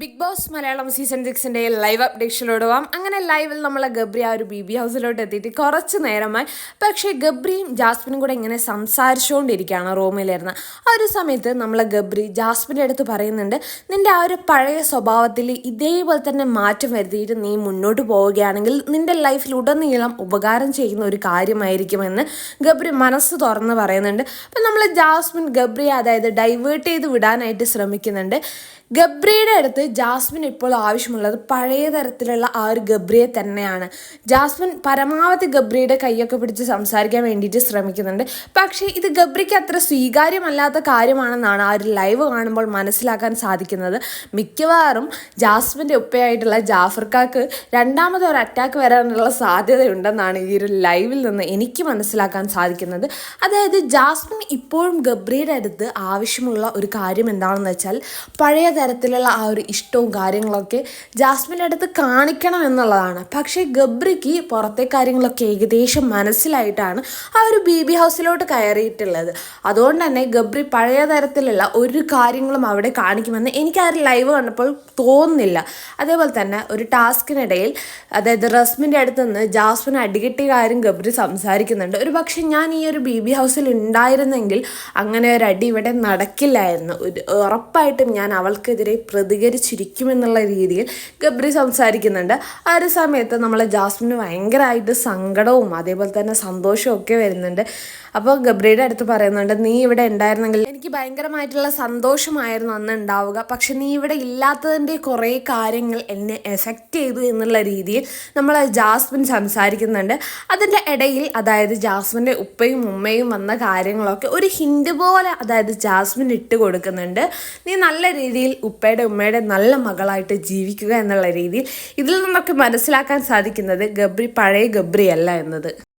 Big boss Malayalam season സിക്സിന്റെ live അപ്ഡേഷനിലോട് പോവാം. അങ്ങനെ ലൈവിൽ നമ്മൾ ഗബ്രി ആ ഒരു ബി ബി ഹൗസിലോട്ട് എത്തിയിട്ട് കുറച്ച് നേരമായി. പക്ഷേ ഗബ്രിയും ജാസ്മിനും കൂടെ ഇങ്ങനെ സംസാരിച്ചുകൊണ്ടിരിക്കുകയാണ് റൂമിലിരുന്ന്. ആ ഒരു സമയത്ത് നമ്മൾ ഗബ്രി ജാസ്മിന്റെ അടുത്ത് പറയുന്നുണ്ട് നിന്റെ ആ ഒരു പഴയ സ്വഭാവത്തിൽ ഇതേപോലെ തന്നെ മാറ്റം വരുത്തിയിട്ട് നീ മുന്നോട്ട് പോവുകയാണെങ്കിൽ നിന്റെ ലൈഫിൽ ഉടനീളം ഉപകാരം ചെയ്യുന്ന ഒരു കാര്യമായിരിക്കുമെന്ന് ഗബ്രി മനസ്സ് തുറന്ന് പറയുന്നുണ്ട്. അപ്പം നമ്മൾ ജാസ്മിൻ ഗബ്രി അതായത് ഡൈവേർട്ട് ചെയ്ത് വിടാനായിട്ട് ശ്രമിക്കുന്നുണ്ട്. ഗബ്രിയുടെ അടുത്ത് ജാസ്മിൻ ഇപ്പോൾ ആവശ്യമുള്ളത് പഴയ തരത്തിലുള്ള ആ ഒരു ഗബ്രിയെ തന്നെയാണ്. ജാസ്മിൻ പരമാവധി ഗബ്രിയുടെ കൈയൊക്കെ പിടിച്ച് സംസാരിക്കാൻ വേണ്ടിയിട്ട് ശ്രമിക്കുന്നുണ്ട്. പക്ഷേ ഇത് ഗബ്രിക്ക് അത്ര സ്വീകാര്യമല്ലാത്ത കാര്യമാണെന്നാണ് ആ ഒരു ലൈവ് കാണുമ്പോൾ മനസ്സിലാക്കാൻ സാധിക്കുന്നത്. മിക്കവാറും ജാസ്മിന്റെ ഉപ്പയായിട്ടുള്ള ജാഫർക്കാക്ക് രണ്ടാമത് ഒരു അറ്റാക്ക് വരാനുള്ള സാധ്യതയുണ്ടെന്നാണ് ഈ ഒരു ലൈവിൽ നിന്ന് എനിക്ക് മനസ്സിലാക്കാൻ സാധിക്കുന്നത്. അതായത് ജാസ്മിൻ ഇപ്പോഴും ഗബ്രിയുടെ അടുത്ത് ആവശ്യമുള്ള ഒരു കാര്യം എന്താണെന്ന് വെച്ചാൽ പഴയ തരത്തിലുള്ള ആ ഒരു ഇഷ്ടവും കാര്യങ്ങളൊക്കെ ജാസ്മിന്റെ അടുത്ത് കാണിക്കണം എന്നുള്ളതാണ്. പക്ഷേ ഗബ്രിക്ക് പുറത്തെ കാര്യങ്ങളൊക്കെ ഏകദേശം മനസ്സിലായിട്ടാണ് ആ ഒരു ബി ബി ഹൗസിലോട്ട് കയറിയിട്ടുള്ളത്. അതുകൊണ്ട് തന്നെ ഗബ്രി പഴയ തരത്തിലുള്ള ഒരു കാര്യങ്ങളും അവിടെ കാണിക്കുമെന്ന് എനിക്ക് ആ ഒരു ലൈവ് കണ്ടപ്പോൾ തോന്നുന്നില്ല. അതേപോലെ തന്നെ ഒരു ടാസ്കിനിടയിൽ അതായത് റസ്മിന്റെ അടുത്ത് നിന്ന് ജാസ്മിൻ അടികിട്ടിയ കാര്യം ഗബ്രി സംസാരിക്കുന്നുണ്ട്. ഒരു പക്ഷേ ഞാൻ ഈ ഒരു ബി ബി ഹൗസിൽ ഉണ്ടായിരുന്നെങ്കിൽ അങ്ങനെ ഒരു അടി ഇവിടെ നടക്കില്ലായിരുന്നു. ഉറപ്പായിട്ടും ഞാൻ അവൾക്കെതിരെ പ്രതികരിച്ചിരിക്കുമെന്നുള്ള രീതിയിൽ ഗബ്രി സംസാരിക്കുന്നുണ്ട്. ആ ഒരു സമയത്ത് നമ്മളെ ജാസ്മിന് ഭയങ്കരമായിട്ട് സങ്കടവും അതേപോലെ തന്നെ സന്തോഷവും ഒക്കെ വരുന്നുണ്ട്. അപ്പോൾ ഗബ്രിയുടെ അടുത്ത് പറയുന്നുണ്ട് നീ ഇവിടെ ഉണ്ടായിരുന്നെങ്കിൽ എനിക്ക് ഭയങ്കരമായിട്ടുള്ള സന്തോഷമായിരുന്നു അന്ന് ഉണ്ടാവുക. പക്ഷെ നീ ഇവിടെ ഇല്ലാത്തതിന്റെ കുറേ കാര്യങ്ങൾ എന്നെ എഫക്റ്റ് ചെയ്തു എന്നുള്ള രീതിയിൽ നമ്മൾ ജാസ്മിൻ സംസാരിക്കുന്നുണ്ട്. അതിന്റെ ഇടയിൽ അതായത് ജാസ്മിന്റെ ഉപ്പയും ഉമ്മയും വന്ന കാര്യങ്ങളൊക്കെ ഒരു ഹിൻഡ് പോലെ അതായത് ജാസ്മിൻ ഇട്ട് കൊടുക്കുന്നുണ്ട്. നീ നല്ല രീതിയിൽ ഉപ്പയുടെ ഉമ്മയുടെ നല്ല മകളായിട്ട് ജീവിക്കുക എന്നുള്ള രീതിയിൽ ഇതിൽ നിന്നൊക്കെ മനസ്സിലാക്കാൻ സാധിക്കുന്നത് ഗബ്രി പഴയ ഗബ്രി അല്ല എന്നത്.